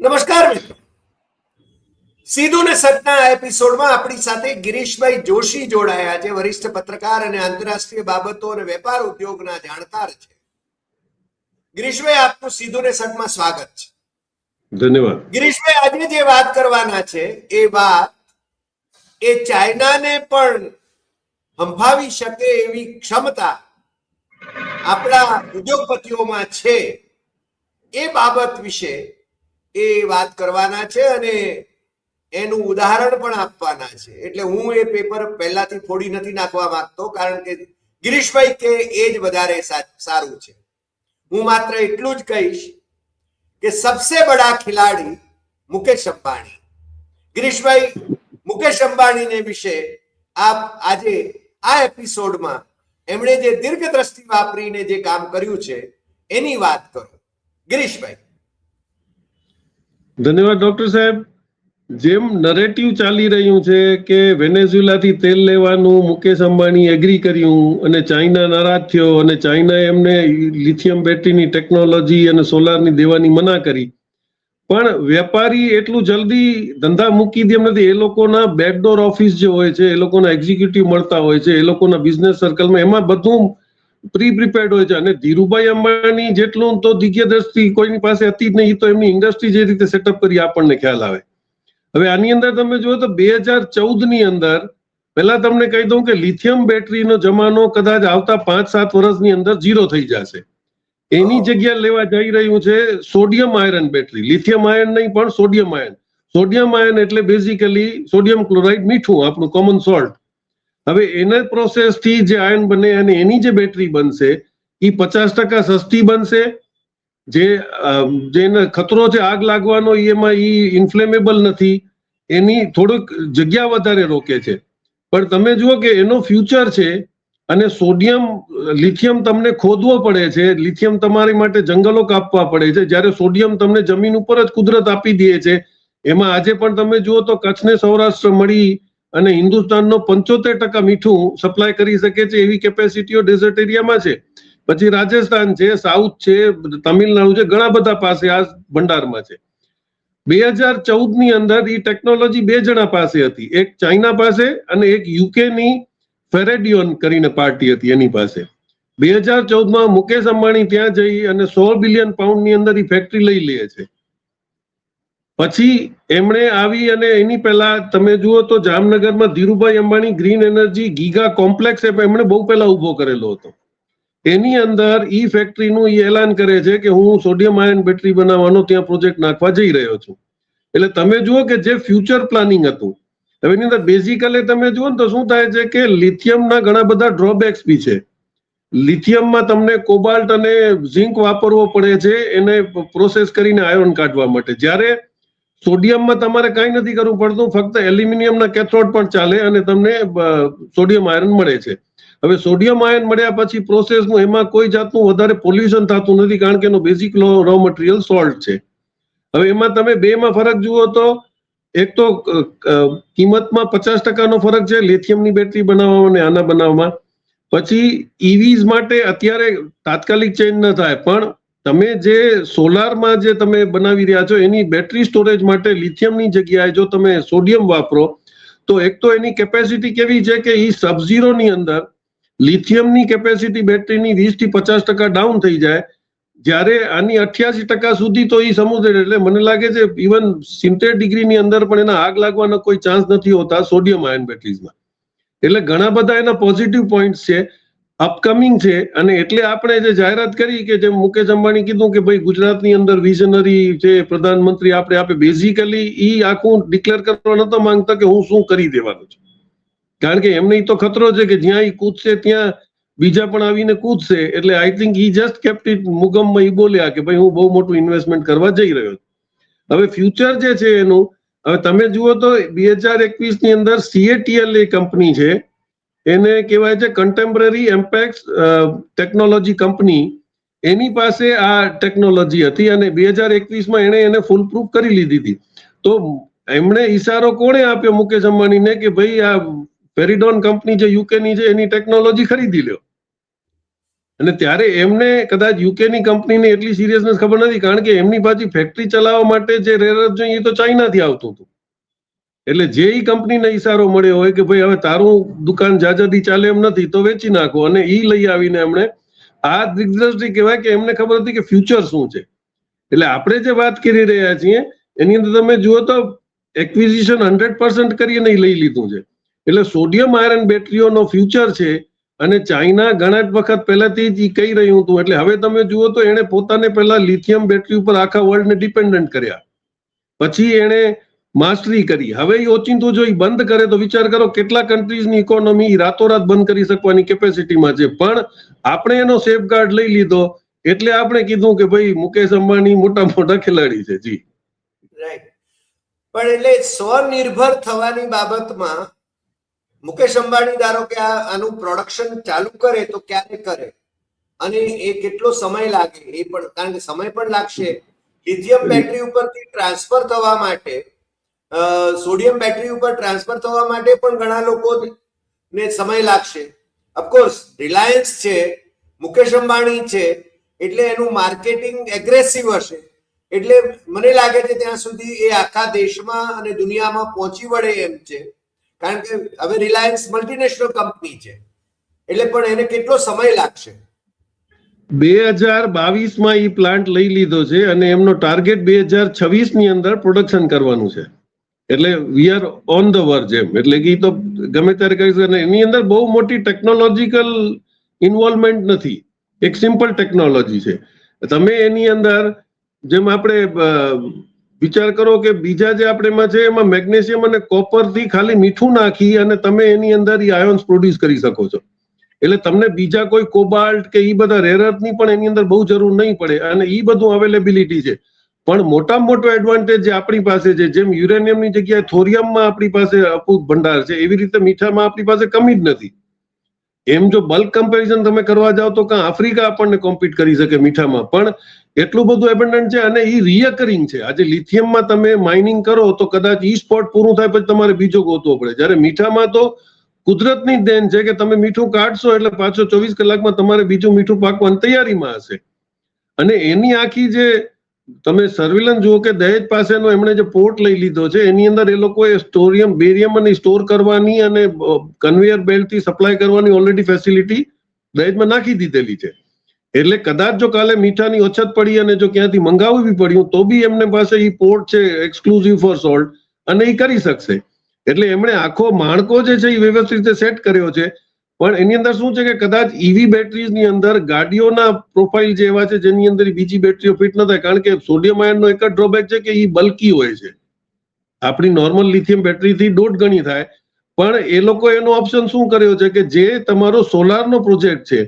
નમસ્કાર મિત્રો. સીધું ને સતના એપિસોડમાં આપણી સાથે ગિરીશભાઈ જોશી જોડાયા છે વરિષ્ઠ પત્રકાર અને આંતરરાષ્ટ્રીય બાબતો અને વેપાર ઉદ્યોગના જાણકાર છે. ગિરીશભાઈ આપનું સીધું ને સતમાં સ્વાગત છે. ધન્યવાદ. ગિરીશભાઈ આજે જે વાત કરવાના છે એ વાત એ ચાઇનાને પણ સંભાવી શકે એવી ક્ષમતા આપણા ઉદ્યોગપતિઓમાં છે એ બાબત વિશે એ વાત કરવાના છે અને એનું ઉદાહરણ પણ આપવાના છે. એટલે હું એ પેપર પહેલાથી ફોડી નથી નાખવા માંગતો, કારણ કે ગિરીશભાઈ કે એ જ વધારે સારું છે. હું માત્ર એટલું જ કહીશ કે સબસે બડા ખિલાડી મુકેશ અંબાણી. ગિરીશભાઈ, મુકેશ અંબાણીને વિશે આપ આજે આ એપિસોડમાં એમણે જે દીર્ઘ દ્રષ્ટિ વાપરીને જે કામ કર્યું છે, એની વાત કરો. ગિરીશભાઈ. ધન્યવાદ, ડોક્ટર સાહેબ. જેમ નરેટિવ ચાલી રહ્યું છે કે વેનેઝ્યુલાથી તેલ લેવાનું મુકેશ અંબાણી એગ્રી કર્યું અને ચાઇના નારાજ થયો અને ચાઇનાએ એમને લિથિયમ બેટરીની ટેકનોલોજી અને સોલારની દેવાની મના કરી. પણ વેપારી એટલું જલ્દી ધંધા મૂકી દે એમ નથી. એ લોકોના બેકડોર ઓફિસ જે હોય છે, એ લોકોના એક્ઝિક્યુટિવ મળતા હોય છે, એ લોકોના બિઝનેસ સર્કલમાં એમાં બધું પ્રી પ્રિપેર્ડ હોય છે. અને ધીરુભાઈ અંબાણી જેટલું તો દિગ્ગદ્રષ્ટિ કોઈની પાસે હતી જ નહીં, તો એમની ઇન્ડસ્ટ્રી જે રીતે સેટઅપ કરી આપણને ખ્યાલ આવે. હવે આની અંદર તમે જુઓ તો બે હજાર ચૌદની અંદર પહેલા તમને કહી દઉં કે લિથિયમ બેટરીનો જમાનો કદાચ આવતા પાંચ સાત વર્ષની અંદર ઝીરો થઈ જશે. એની જગ્યા લેવા જઈ રહ્યું છે sodium iron battery lithium ion નહીં, પણ સોડિયમ આયન સોડિયમ આયન એટલે બેઝિકલી સોડિયમ ક્લોરાઇડ મીઠું, આપણું કોમન સોલ્ટ હવે એના પ્રોસેસથી જે આયન બને અને એની જે બેટરી બનશે, એ પચાસ ટકા સસ્તી બનશે. જે જેને ખતરો છે આગ લાગવાનો એમાં એ ઇન્ફ્લેમેબલ નથી. એની થોડુંક જગ્યા વધારે રોકે છે. પણ તમે જુઓ કે એનો ફ્યુચર છે અને સોડિયમ લિથિયમ તમને ખોદવો પડે છે. લિથિયમ તમારી માટે જંગલો કાપવા પડે છે. જ્યારે સોડિયમ તમને જમીન ઉપર જ કુદરત આપી દે છે. એમાં આજે પણ તમે જુઓ તો કચ્છને સૌરાષ્ટ્ર મળી અને હિન્દુસ્તાનનો પંચોતેર ટકા મીઠું સપ્લાય કરી શકે છે એવી કેપેસિટીઓ ડેઝર્ટ એરિયામાં છે. પછી રાજસ્થાન છે સાઉથ છે, તમિલનાડુ છે, ઘણા બધા પાસે આ ભંડારમાં છે. બે હજાર ચૌદની અંદર એ ટેકનોલોજી બે જણા પાસે હતી. એક ચાઇના પાસે અને એક યુકેની ફેરેડિયોન કરીને પાર્ટી હતી એની પાસે. બે હજાર ચૌદમાં મુકેશ અંબાણી ત્યાં જઈ અને સો બિલિયન પાઉન્ડની અંદર એ ફેક્ટરી લઈ લે છે. પછી એમણે આવી અને એની પહેલા તમે જુઓ તો જામનગરમાં Dhirubhai Ambani green energy giga complex એમણે બહુ પહેલા ઊભો કરેલો હતો. એની અંદર ઈ ફેક્ટરીનું એ એલાન કરે છે કે હું સોડિયમ આયન બેટરી બનાવવાનો ત્યાં પ્રોજેક્ટ નાખવા જઈ રહ્યો છું. એટલે તમે જુઓ કે જે ફ્યુચર પ્લાનિંગ હતું, હવે એની અંદર બેઝિકલી તમે જુઓ ને તો શું થાય છે કે લિથિયમના ઘણા બધા ડ્રોબેક્સ બી છે. લિથિયમમાં તમને કોબાલ્ટ અને ઝિંક વાપરવો પડે છે, એને પ્રોસેસ કરીને આયર્ન કાઢવા માટે. જ્યારે સોડિયમમાં તમારે કાંઈ નથી કરવું પડતું, ફક્ત એલ્યુમિનિયમના કેથોડ પણ ચાલે અને તમને સોડિયમ આયર્ન મળે છે. હવે સોડિયમ આયન મળ્યા પછી પ્રોસેસનું એમાં કોઈ જાતનું વધારે પોલ્યુશન થતું નથી, કારણ કે એનો બેઝિક રો મટીરિયલ સોલ્ટ છે. હવે એમાં તમે બેમાં ફરક જુઓ તો, એક તો કિંમતમાં પચાસ ટકાનો ફરક છે, લિથિયમની બેટરી બનાવવામાં અને આના બનાવવામાં. પછી ઈવીઝ માટે અત્યારે તાત્કાલિક ચેન્જ ન થાય, પણ તમે જે સોલારમાં જે તમે બનાવી રહ્યા છો, એની બેટરી સ્ટોરેજ માટે લિથિયમની જગ્યાએ જો તમે સોડિયમ વાપરો, તો એક તો એની કેપેસિટી કેવી છે કે એ સબઝીરોની અંદર લિથિયમની કેપેસિટી બેટરીની વીસથી પચાસ ટકા ડાઉન થઈ જાય. જ્યારે આની અઠ્યાસી ટકા સુધી તો એ સમુદ્ર એટલે મને લાગે છે ઇવન સિત્તેર ડિગ્રીની અંદર પણ એના આગ લાગવાનો કોઈ ચાન્સ નથી હોતા સોડિયમ આયન બેટરીઝમાં એટલે ઘણા બધા એના પોઝિટિવ પોઈન્ટ છે. અપકમિંગ છે અને એટલે આપણે જે જાહેરાત કરી કે જેમ મુકેશ અંબાણી કીધું કે ભાઈ ગુજરાતની અંદર વિઝનરી જે પ્રધાનમંત્રી આપણે આપે બેઝિકલી ઈ આખું ડિક્લેર કરવા નતો માંગતા કે હું શું કરી દેવાનું છું. કારણ કે એમને તો ખતરો છે કે જ્યાં ઈ કૂદશે ત્યાં બીજા પણ આવીને કૂદશે. એટલે આઈ થિંક ઈ જસ્ટ કેપ્ટ મુગમમાં ઈ બોલ્યા કે ભાઈ હું બહુ મોટું ઇન્વેસ્ટમેન્ટ કરવા જઈ રહ્યો છું. હવે ફ્યુચર જે છે એનું, હવે તમે જુઓ તો બે હજાર એકવીસની અંદર સીએટીએલ એ કંપની છે એને કહેવાય છે કન્ટેમ્પરરી એમ્પેક્સ ટેકનોલોજી કંપની એની પાસે આ ટેકનોલોજી હતી અને બે હજાર એકવીસમાં એણે એને ફૂલ પ્રૂફ કરી લીધી હતી. તો એમણે ઈશારો કોણે આપ્યો મુકેશ અંબાણીને કે ભાઈ આ ફેરીડોન કંપની જે યુકેની છે એની ટેકનોલોજી ખરીદી લ્યો. અને ત્યારે એમને કદાચ યુકેની કંપનીને એટલી સિરિયસનેસ ખબર નથી, કારણ કે એમની પાછી ફેક્ટરી ચલાવવા માટે જે રેર જોઈએ એ તો ચાઇનાથી આવતું હતું. એટલે જે કંપનીને ઈશારો મળ્યો હોય કે ભાઈ હવે તારું દુકાન જાજાદી ચાલે એમ નથી, તો વેચી નાખો અને એ લઈ આવીને એમણે આ દિગ્દ્રષ્ટિ કહેવાય કે એમને ખબર હતી કે ફ્યુચર શું છે. એટલે આપણે જે વાત કરી રહ્યા છીએ, એની અંદર તમે જુઓ તો એક્વિઝિશન હંડ્રેડ પર્સન્ટ કરીને લઈ લીધું છે. એટલે સોડિયમ આયરન બેટરીઓનો ફ્યુચર છે અને ચાઇના ઘણા જ વખત પહેલાથી જ એ કહી રહ્યું હતું. એટલે હવે તમે જુઓ તો એણે પોતાને પહેલા લિથિયમ બેટરી ઉપર આખા વર્લ્ડને ડિપેન્ડન્ટ કર્યા. પછી એણે માસ્ટરી કરી. હવે ઓચિંતું જો બંધ કરે તો વિચાર કરો કેટલા કન્ટ્રીઝની ઇકોનોમી રાતોરાત બંધ કરી શકવાની કેપેસિટીમાં છે. પણ આપણે એનો સેફગાર્ડ લઈ લીધો એટલે આપણે કીધું કે ભાઈ મુકેશ અંબાણી મોટા મોટા ખેલાડી છે. જી. પણ એટલે સ્વનિર્ભર થવાની બાબતમાં મુકેશ અંબાણી ધારો કે આ આનું પ્રોડક્શન ચાલુ કરે તો ક્યારે કરે? અને એ કેટલો સમય લાગે? એ પણ, કારણ કે સમય પણ લાગશે. લિથિયમ બેટરી ઉપરથી ટ્રાન્સફર થવા માટે સોડિયમ બેટરી ઉપર ટ્રાન્સફર થવા માટે પણ ઘણા લોકોને સમય લાગશે. ઓફકોર્સ રિલાયન્સ છે, મુકેશ અંબાણી છે, એટલે એનું માર્કેટિંગ એગ્રેસિવ હશે. એટલે મને લાગે છે ત્યાં સુધી એ આખા દેશમાં અને દુનિયામાં પહોંચી વળે એમ છે. કારણ કે હવે રિલાયન્સ મલ્ટીનેશનલ કંપની છે. એટલે પણ એને કેટલો સમય લાગશે? બે હજાર બાવીસમાં એ પ્લાન્ટ લઈ લીધો છે અને એમનો ટાર્ગેટ બે હજાર છવ્વીસની અંદર પ્રોડક્શન કરવાનું છે. એટલે we are on the verge એમ. એટલે કે તો ગમે ત્યારે કહી શકે એની અંદર બહુ મોટી ટેકનોલોજીકલ ઇન્વોલ્વમેન્ટ નથી. એક સિમ્પલ ટેકનોલોજી છે. તમે એની અંદર જેમ આપણે વિચાર કરો કે બીજા જે આપણે એમાં છે, એમાં મેગ્નેશિયમ અને કોપરથી ખાલી મીઠું નાખી અને તમે એની અંદર એ આયોન્સ પ્રોડ્યુસ કરી શકો છો. એટલે તમને બીજા કોઈ કોબાલ્ટ કે ઈ બધા રેર અર્થની પણ એની અંદર બહુ જરૂર નહીં પડે. અને એ બધું અવેલેબિલિટી છે. પણ મોટામાં મોટો એડવાન્ટેજ જે આપણી પાસે છે, જેમ યુરેનિયમની જગ્યાએ થોરિયમમાં આપણી પાસે અપૂત ભંડાર છે, એવી રીતે મીઠામાં આપણી પાસે કમી જ નથી. એમ જો બલ્ક કમ્પેરિઝન તમે કરવા જાઓ તો કાં આફ્રિકા આપણને કોમ્પીટ કરી શકે મીઠામાં, પણ એટલું બધું એબન્ડન્ટ છે અને એ રિયકરિંગ છે. આજે લિથિયમમાં તમે માઇનિંગ કરો તો કદાચ ઈ સ્પોટ પૂરું થાય પછી તમારે બીજો ગોતવો પડે. જ્યારે મીઠામાં તો કુદરતની દેન છે કે તમે મીઠું કાઢશો એટલે પાછો ચોવીસ કલાકમાં તમારે બીજું મીઠું પાકવાની તૈયારીમાં હશે. અને એની આખી જે તમે સર્વિલન્સ જુઓ કે દહેજ પાસેનો એમણે જે પોર્ટ લઈ લીધો છે, એની અંદર એ લોકોએ સ્ટોરિયમ બેરિયમ અને સ્ટોર કરવાની અને કન્વેયર બેલ્ટથી સપ્લાય કરવાની ઓલરેડી ફેસિલિટી દહેજમાં નાખી દીધેલી છે. એટલે કદાચ જો કાલે મીઠાની ઓછત પડી અને જો ક્યાંથી મંગાવવું બી પડ્યું તો બી એમને પાસે એ પોર્ટ છે એક્સક્લુઝિવ ફોર સોલ્ટ અને એ કરી શકશે. એટલે એમણે આખો માણકો જે છે એ વ્યવસ્થિત રીતે સેટ કર્યો છે. પણ એની અંદર શું છે કે કદાચ ઈવી બેટરીઝની અંદર ગાડીઓના પ્રોફાઇલ જે એવા છે, જેની અંદર બીજી બેટરીઓ ફિટ ન થાય, કારણ કે સોડિયમ આયનનો એક જ ડ્રોબેક છે કે એ બલ્કી હોય છે. આપણી નોર્મલ લિથિયમ બેટરીથી દોઢ ગણી થાય. પણ એ લોકો એનો ઓપ્શન શું કર્યો છે કે જે તમારો સોલારનો પ્રોજેક્ટ છે,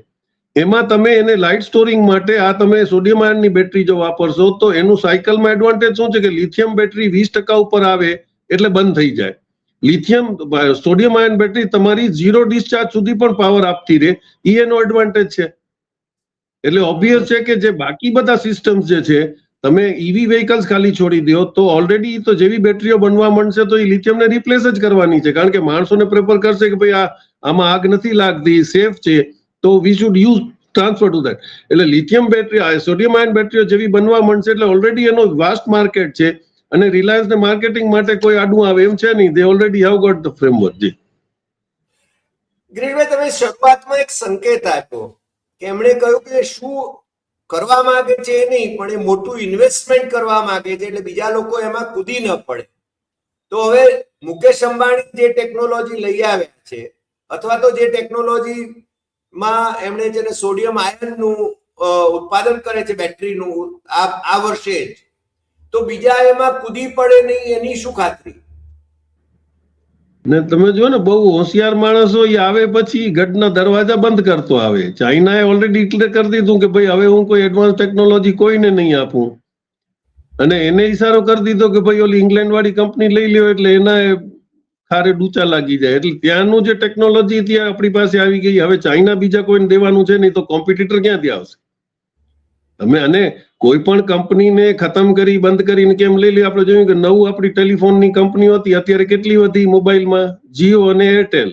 એમાં તમે એને લાઇટ સ્ટોરિંગ માટે આ તમે સોડિયમ આયનની બેટરી જો વાપરશો, તો એનું સાયકલમાં એડવાન્ટેજ શું છે કે લિથિયમ બેટરી વીસ ટકા ઉપર આવે, એટલે બંધ થઈ જાય. લિથિયમ સોડિયમ આયન બેટરી તમારી ઝીરો ડિસ્ચાર્જ સુધી પણ પાવર આપતી રહે. ઈ એનો એડવાન્ટેજ છે. એટલે ઓબ્વિયસ છે કે જે બાકી બધા સિસ્ટમ્સ જે છે, તમે ઈવી વ્હીકલ્સ ખાલી છોડી દો, તો ઓલરેડી તો જેવી બેટરીઓ બનવા માંડશે તો એ લિથિયમને રિપ્લેસ જ કરવાની છે. કારણ કે માણસોને પ્રેફર કરશે કે ભાઈ આ, આમાં આગ નથી લાગતી સેફ છે, તો we should use transfer to that એટલે લિથિયમ બેટરી સોડિયમ આયન બેટરીઓ જેવી બનવા માંડશે, એટલે ઓલરેડી એનો વાસ્ટ માર્કેટ છે. અને રિલાયન્સ ને માર્કેટિંગ માટે કોઈ આડું આવે એમ છે નહીં. They already have got the framework જી. ગિરીશભાઈ તમે શરૂઆતમાં એક સંકેત આપ્યો. કે એમણે કહ્યું કે શું કરવા માંગે છે એ નહીં, પણ એ મોટું ઇન્વેસ્ટમેન્ટ કરવા માંગે છે એટલે બીજા લોકો એમાં કૂદી ન પડે. તો હવે મુકેશ અંબાણી જે ટેકનોલોજી લઈ આવ્યા છે, અથવા તો જે ટેકનોલોજી માં એમણે જેને સોડિયમ આયનનું ઉત્પાદન કરે છે બેટરીનું આ આ વર્ષે જ તો બીજા એમાં કૂદી પડે નહીં, એની શું ખાતરી? ને તમે જો ને, બહુ હોશિયાર માણસો એ આવે પછી ગઢના દરવાજા બંધ કરતો આવે. ચાઇનાએ ઓલરેડી ડિક્લેર કરી દીધું કે ભાઈ, હવે હું કોઈ એડવાન્સ ટેકનોલોજી કોઈને નહીં આપું. અને એને ઈશારો કરી દીધો કે ભાઈ, ઓલી ઇંગ્લેન્ડ વાળી કંપની લઈ લ્યો, એટલે એના ખારે ડૂચા લાગી જાય. એટલે ત્યાંનું જે ટેકનોલોજી ત્યાં આપણી પાસે આવી ગઈ, હવે ચાઇના બીજા કોઈને દેવાનું છે નહીં, તો કોમ્પિટિટર ક્યાંથી આવશે? તમે અને કોઈ પણ કંપનીને ખતમ કરી, બંધ કરીને કેમ લઈ લઈએ? આપણે જોયું કે નવું આપણી ટેલિફોનની કંપનીઓ હતી, અત્યારે કેટલી વધી મોબાઈલમાં? જીઓ અને એરટેલ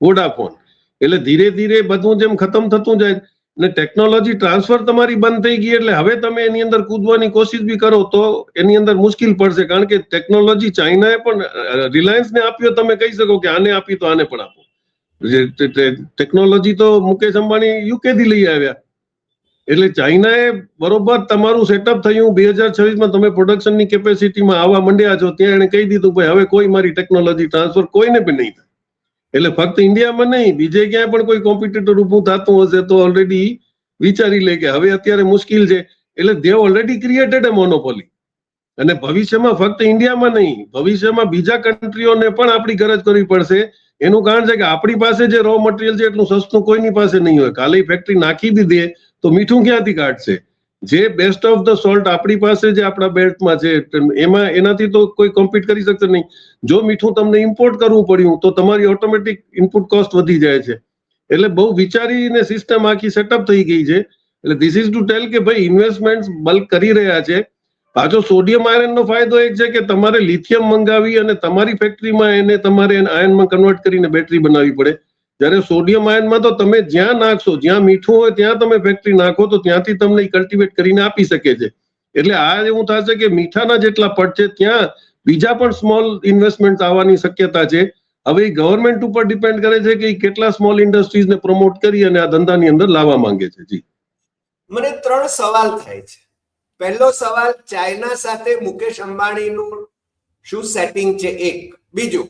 વોડાફોન એટલે ધીરે ધીરે બધું જેમ ખતમ થતું જાય ને ટેકનોલોજી ટ્રાન્સફર તમારી બંધ થઈ ગઈ એટલે હવે તમે એની અંદર કૂદવાની કોશિશ બી કરો તો એની અંદર મુશ્કેલ પડશે. કારણ કે ટેકનોલોજી ચાઇનાએ પણ રિલાયન્સને આપ્યો, તમે કહી શકો કે આને આપી તો આને પણ આપો. ટેકનોલોજી તો મુકેશ અંબાણી યુકેથી લઈ આવ્યા. એટલે ચાઇનાએ બરોબર તમારું સેટઅપ થયું બે હજાર છવ્વીસમાં તમે પ્રોડક્શનની કેપેસિટીમાં આવવા માંડ્યા છો, ત્યાં એને કહી દીધું, ભાઈ, હવે કોઈ મારી ટેકનોલોજી ટ્રાન્સફર કોઈને પણ નહીં થાય. એટલે ફક્ત ઇન્ડિયામાં નહીં, બીજે ક્યાંય પણ કોઈ કોમ્પિટિટર ઊભું થતું હશે તો ઓલરેડી વિચારી લે કે હવે અત્યારે મુશ્કેલ છે. એટલે they've already created a monopoly અને ભવિષ્યમાં ફક્ત ઇન્ડિયામાં નહીં, ભવિષ્યમાં બીજા કન્ટ્રીઓને પણ આપણી ગરજ કરવી પડશે એનું કારણ છે કે આપણી પાસે જે રો મટીરિયલ છે એટલું સસ્તું કોઈની પાસે નહીં હોય. કાલે ફેક્ટરી નાખી બી દે તો મીઠું ક્યાંથી કાઢશે? જે બેસ્ટ ઓફ ધ સોલ્ટ આપણી પાસે જે આપણા બેલ્ટમાં છે એમાં એનાથી તો કોઈ કોમ્પીટ કરી શકશે નહીં. જો મીઠું તમને ઇમ્પોર્ટ કરવું પડ્યું, તો તમારી ઓટોમેટિક ઇનપુટ કોસ્ટ વધી જાય છે. એટલે બહુ વિચારીને સિસ્ટમ આખી સેટઅપ થઈ ગઈ છે. એટલે ધીસ ઇઝ ટુ ટેલ કે ભાઈ ઇન્વેસ્ટમેન્ટ બલ્ક કરી રહ્યા છે. પાછો સોડિયમ આયર્નનો ફાયદો એક છે કે તમારે લિથિયમ મંગાવી અને તમારી ફેક્ટરીમાં એને તમારે આયર્નમાં કન્વર્ટ કરીને બેટરી બનાવવી પડે. જ્યારે સોડિયમ આયનમાં તો તમે જ્યાં નાખશો, જ્યાં મીઠું હોય ત્યાં તમે ફેક્ટરી નાખો તો ત્યાંથી તમને કલ્ટિવેટ કરીને આપી શકે છે. એટલે આ એવું થશે કે મીઠાના જેટલા પટ છે, ત્યાં બીજા પણ સ્મોલ ઇન્વેસ્ટમેન્ટ આવવાની શક્યતા છે. હવે ગવર્મેન્ટ ઉપર ડિપેન્ડ કરે છે કે કેટલા સ્મોલ ઇન્ડસ્ટ્રીઝને પ્રમોટ કરી અને આ ધંધાની અંદર લાવવા માંગે છે. જી. મને ત્રણ સવાલ થાય છે. પહેલો સવાલ ચાઇના સાથે મુકેશ અંબાણીનું શું સેટિંગ છે? એક. બીજું,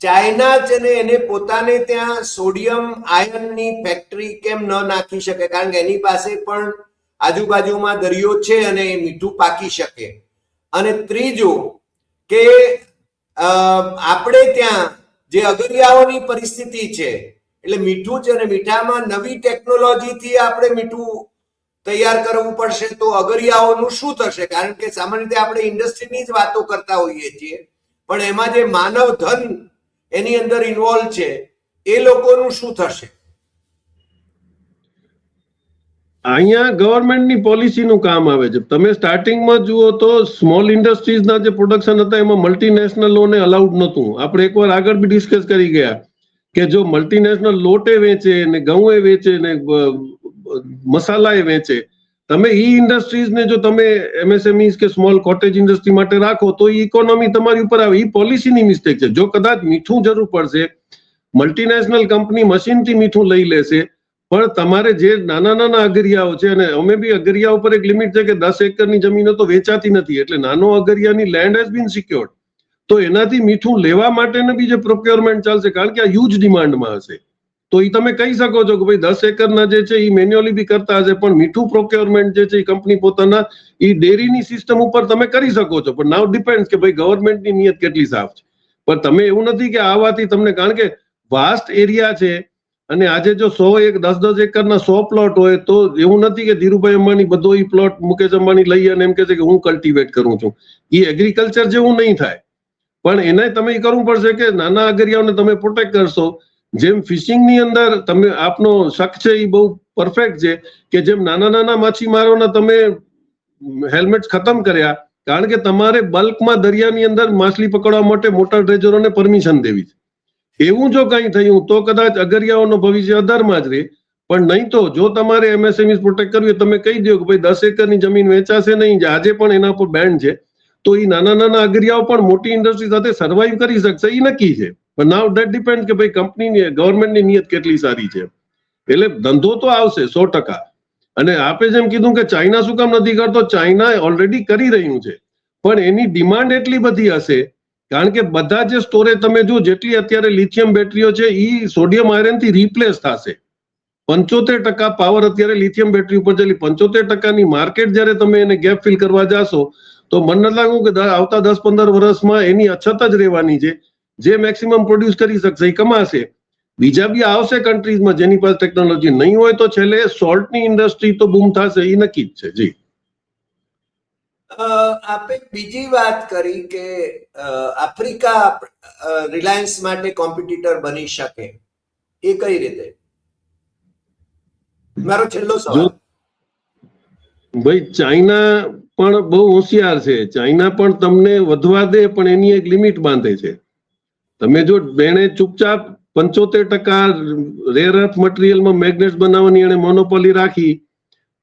ચાઇના છે ને એને પોતાને ત્યાં સોડિયમ આયનની ફેક્ટરી કેમ ન નાખી શકે? કારણ કે એની પાસે પણ આજુબાજુમાં દરિયો છે અને એ મીઠું પાકી શકે. અને ત્રીજું કે આપણે ત્યાં જે અગરિયાઓની પરિસ્થિતિ છે, એટલે મીઠું છે અને મીઠામાં નવી ટેકનોલોજીથી આપણે મીઠું તૈયાર કરવું પડશે તો અગરિયાઓનું શું થશે? કારણ કે સામાન્ય રીતે આપણે ઇન્ડસ્ટ્રીની જ વાતો કરતા હોઈએ છીએ. પણ એમાં જે માનવ ધન એની અંદર ઇન્વોલ્વ છે, એ લોકોનું શું થશે? અહીંયા ગવર્મેન્ટની પોલિસીનું કામ આવે છે. તમે સ્ટાર્ટિંગમાં જુઓ તો સ્મોલ ઇન્ડસ્ટ્રીઝના જે પ્રોડક્શન હતા, એમાં મલ્ટીનેશનલોને અલાઉડ નહોતું. આપણે એકવાર આગળ બી ડિસ્કસ કરી ગયા કે જો મલ્ટીનેશનલ લોટે વેચે ને ઘઉં એ વેચે ને મસાલા એ વેચે. તમે ઈ ઇન્ડસ્ટ્રીઝને જો તમે એમએસએમઈ કે સ્મોલ કોટેજ ઇન્ડસ્ટ્રી માટે રાખો, તો ઇકોનોમી તમારી ઉપર આવે. ઈ પોલિસીની મિસ્ટેક છે. જો કદાચ મીઠું જરૂર પડશે મલ્ટીનેશનલ કંપની મશીનથી મીઠું લઈ લેશે, પણ તમારે જે નાના નાના અગરિયાઓ છે, અને અમે બી અગરિયા ઉપર એક લિમિટ છે કે દસ એકરની જમીનો તો વેચાતી નથી, એટલે નાનો અગરિયાની લેન્ડ હેઝ બીન સિક્યોર્ડ તો એનાથી મીઠું લેવા માટેને બી જે પ્રોક્યોરમેન્ટ ચાલશે, કારણ કે આ હ્યુજ ડિમાન્ડમાં હશે. તો એ તમે કહી શકો છો કે ભાઈ દસ એકરના જે છે એ મેન્યુઅલી બી કરતા હશે, પણ મીઠું પ્રોક્યોરમેન્ટ જે છે એ કંપની પોતાના એ ડેરીની સિસ્ટમ ઉપર તમે કરી શકો છો. પણ નાવ ડિપેન્ડ કે ભાઈ ગવર્મેન્ટની નિયત કેટલી સાફ છે. પણ તમે એવું નથી કે આવાથી તમને કારણ કે વાસ્ટ એરિયા છે અને આજે જો સો એક, દસ દસ એકરના સો પ્લોટ હોય તો એવું નથી કે ધીરુભાઈ અંબાણી બધો એ પ્લોટ મુકેશ અંબાણી લઈ અને એમ કે છે કે હું કલ્ટિવેટ કરું છું. એ એગ્રીકલ્ચર જેવું નહીં થાય. પણ એને તમે કરવું પડશે કે નાના અગરિયાઓને તમે પ્રોટેક્ટ કરશો. જેમ ફિશિંગની અંદર તમે આપનો શક છે એ બહુ પરફેક્ટ છે કે જેમ નાના નાના માછીમારોના તમે હેલ્મેટ ખતમ કર્યા, કારણ કે તમારે બલ્કમાં દરિયાની અંદર માછલી પકડવા માટે મોટર ડ્રેજરોને પરમિશન દેવી છે. એવું જો કંઈ થયું તો કદાચ અગરિયાઓનો ભવિષ્ય અધારમાં જ રહે પણ નહીં તો જો તમારે એમએસએમઈ પ્રોટેક્ટ કરવી હોય તમે કહી દો કે ભાઈ દસ એકરની જમીન વેચાશે નહીં આજે પણ એના ઉપર બેન્ડ છે, તો એ નાના નાના અગરિયાઓ પણ મોટી ઇન્ડસ્ટ્રી સાથે સર્વાઈવ કરી શકશે. એ નક્કી છે. પણ નાવ ડેટ ડિપેન્ડ કે ભાઈ કંપનીની ગવર્મેન્ટની નિયત કેટલી સારી છે. એટલે ધંધો તો આવશે સો ટકા. અને આપે જેમ કીધું કે ચાઇના શું કામ નથી કરતો? ચાઇના ઓલરેડી કરી રહ્યું છે. પણ એની ડિમાન્ડ એટલી બધી હશે, કારણ કે બધા જે સ્ટોરેજ તમે જો જેટલી અત્યારે લિથિયમ બેટરીઓ છે એ સોડિયમ આયરનથી રિપ્લેસ થશે. પંચોતેર ટકા પાવર અત્યારે લિથિયમ બેટરી ઉપર છે પંચોતેર ટકાની માર્કેટ જ્યારે તમે એને ગેપ ફિલ કરવા જાશો, તો મને લાગુ કે આવતા દસ પંદર વર્ષમાં એની અછત જ રહેવાની છે. જે મેક્સિમમ પ્રોડ્યુસ કરી શકશે એ કમાશે. બીજા બી આવશે કન્ટ્રીઝમાં જેની પાસે ટેકનોલોજી નહીં હોય તો છેલ્લે સોલ્ટની ઇન્ડસ્ટ્રી તો બૂમ થશે એ નક્કી જ છે. જી. આપે બીજી વાત કરી કે આફ્રિકા રિલાયન્સ માટે કોમ્પિટિટર બની શકે. એ કઈ રીતે? મારો છેલ્લો સવાલ. ભાઈ ચાઇના પણ બહુ હોશિયાર છે. ચાઇના પણ તમને વધવા દે પણ એની એક લિમિટ બાંધે છે. તમે જો બેણે ચૂપચાપ પંચોતેર ટકા રેર અર્થ મટીરિયલમાં મેગ્નેટ બનાવવાની એને મોનોપોલી રાખી,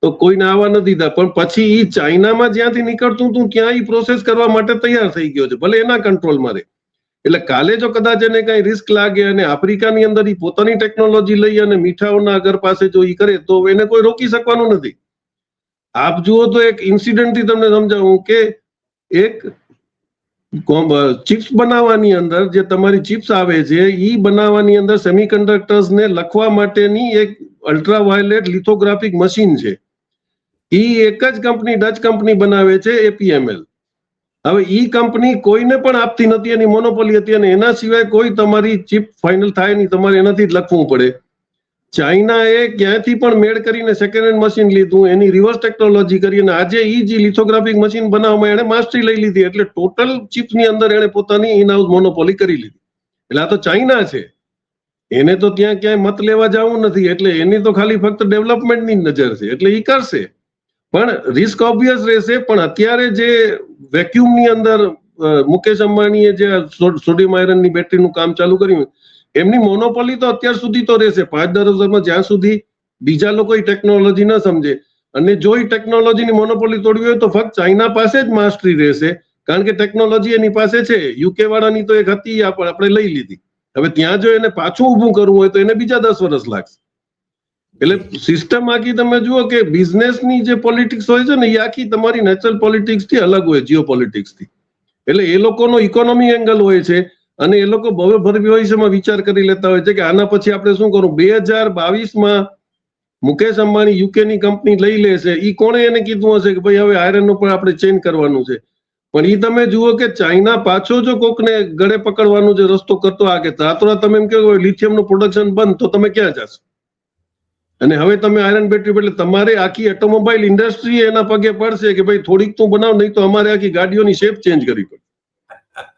તો કોઈને આવવા નથી દીધા. પણ પછી ઈ ચાઇનામાં જ્યાંથી નીકળતું હતું, ત્યાં એ પ્રોસેસ કરવા માટે તૈયાર થઈ ગયો છે. ભલે એના કંટ્રોલમાં રહે. એટલે કાલે જો કદાચ એને કઈ રિસ્ક લાગે અને આફ્રિકાની અંદર ઈ પોતાની ટેકનોલોજી લઈ અને મીઠાઓના અગર પાસે જો એ કરે, તો એને કોઈ રોકી શકવાનું નથી. આપ જુઓ તો એક ઇન્સિડન્ટથી તમને સમજાવું કે એક ચિપ્સ બનાવવાની અંદર જે તમારી ચિપ્સ આવે છે, ઈ બનાવવાની અંદર સેમિકન્ડક્ટર્સ ને લખવા માટેની એક અલ્ટ્રાવાયોલેટ લિથોગ્રાફિક મશીન છે. એ એક જ કંપની ડચ કંપની બનાવે છે એપીએમએલ હવે ઈ કંપની કોઈને પણ આપતી નથી, એની મોનોપોલી હતી અને એના સિવાય કોઈ તમારી ચિપ ફાઇનલ થાય નહીં, તમારે એનાથી જ લખવું પડે. ચાઇનાએ ક્યાંથી પણ મેળ કરીને સેકન્ડ હેન્ડ મશીન લીધું, એની રિવર્સ ટેકનોલોજી કરી અને આજે એ જે લિથોગ્રાફિક મશીન બનાવવામાં એણે માસ્ટરી લઈ લીધી, એટલે ટોટલ ચિપ્સની અંદર એણે પોતાની ઇનહાઉસ મોનોપોલી કરી લીધી. એટલે આ તો ચાઇના છે. એને તો ત્યાં ક્યાંય મત લેવા જવું નથી, એટલે એની તો ખાલી ફક્ત ડેવલપમેન્ટની નજર છે, એટલે એ કરશે. પણ રિસ્ક ઓબ્વિયસ રહેશે, પણ અત્યારે જે વેક્યુમની અંદર મુકેશ અંબાણીએ જે સોડિયમ આયરનની બેટરીનું કામ ચાલુ કર્યું એમની મોનોપોલી તો અત્યાર સુધી તો રહેશે. પાંચ દસ વર્ષમાં જ્યાં સુધી બીજા લોકો ટેકનોલોજી ન સમજે. અને જો એ ટેકનોલોજીની મોનોપોલી તોડવી હોય તો ફક્ત ચાઇના પાસે જ માસ્ટરી રહેશે. કારણ કે ટેકનોલોજી એની પાસે છે. યુકે વાળાની તો એક હતી આપણે લઈ લીધી. હવે ત્યાં જો એને પાછું ઊભું કરવું હોય તો એને બીજા દસ વર્ષ લાગશે. એટલે સિસ્ટમ આખી તમે જુઓ કે બિઝનેસની જે પોલિટિક્સ હોય છે ને, એ આખી તમારી નેચરલ પોલિટિક્સથી અલગ હોય જીઓ પોલિટિક્સથી. એટલે એ લોકોનો ઇકોનોમી એંગલ હોય છે. અને એ લોકો ભવ્ય ભવિષ્યમાં વિચાર કરી લેતા હોય છે કે આના પછી આપણે શું કરવું બે હજાર બાવીસમાં મુકેશ અંબાણી યુકે ની કંપની લઈ લેશે એ કોણે એને કીધું હશે કે ભાઈ હવે આયરન ઉપર આપણે ચેન્જ કરવાનું છે. પણ એ તમે જુઓ કે ચાઇના પાછો જો કોકને ગળે પકડવાનો જે રસ્તો કરતો આ કે રાતોરાત તમે એમ કહો લિથિયમનું પ્રોડક્શન બંધ, તો તમે ક્યાં જશો? અને હવે તમે આયરન બેટરી એટલે તમારે આખી ઓટોમોબાઈલ ઇન્ડસ્ટ્રી એના પગે પડશે કે ભાઈ થોડીક તું બનાવ, નહીં તો અમારે આખી ગાડીઓની શેપ ચેન્જ કરવી પડે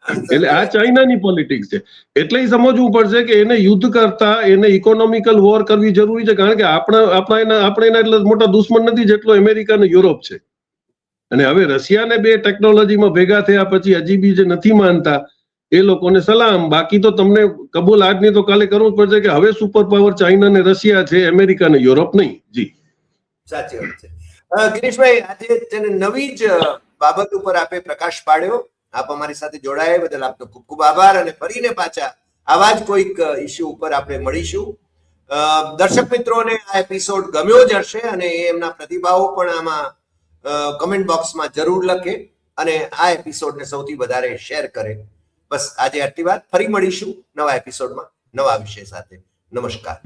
એટલે આ ચાઇનાની પોલિટિક્સ છે. એટલે સમજવું પડશે કે એને યુદ્ધ કરતા એને ઇકોનોમિકલ વોર કરવી જરૂરી છે, કારણ કે આપણા આપણા આપણે એના એટલે મોટા દુશ્મન નથી જેટલો અમેરિકા અને યુરોપ છે. અને હવે રશિયાને બે ટેકનોલોજીમાં ભેગા થયા પછી હજી બી જે નથી માનતા, એ લોકોને સલામ. બાકી તો તમને કબૂલ આજની તો કાલે કરવું પડશે કે હવે સુપર પાવર ચાઇના ને રશિયા છે, અમેરિકા ને યુરોપ નહીં. જી. સાચી વાત છે. ગિરીશભાઈ, આજે નવી જ બાબત ઉપર આપે પ્રકાશ પાડ્યો આપ અમારી સાથે જોડાયા બદલ આપનો ખૂબ ખૂબ આભાર અને ફરીને પાછા આવા જ કોઈક ઇસ્યુ ઉપર આપણે મળીશું. દર્શક મિત્રોને આ એપિસોડ ગમ્યો જ હશે અને એમના પ્રતિભાવો પણ આમાં કમેન્ટ બોક્સમાં જરૂર લખે અને આ એપિસોડને સૌથી વધારે શેર કરે. બસ આજે આટલી વાત. ફરી મળીશું નવા એપિસોડમાં નવા વિષય સાથે. નમસ્કાર.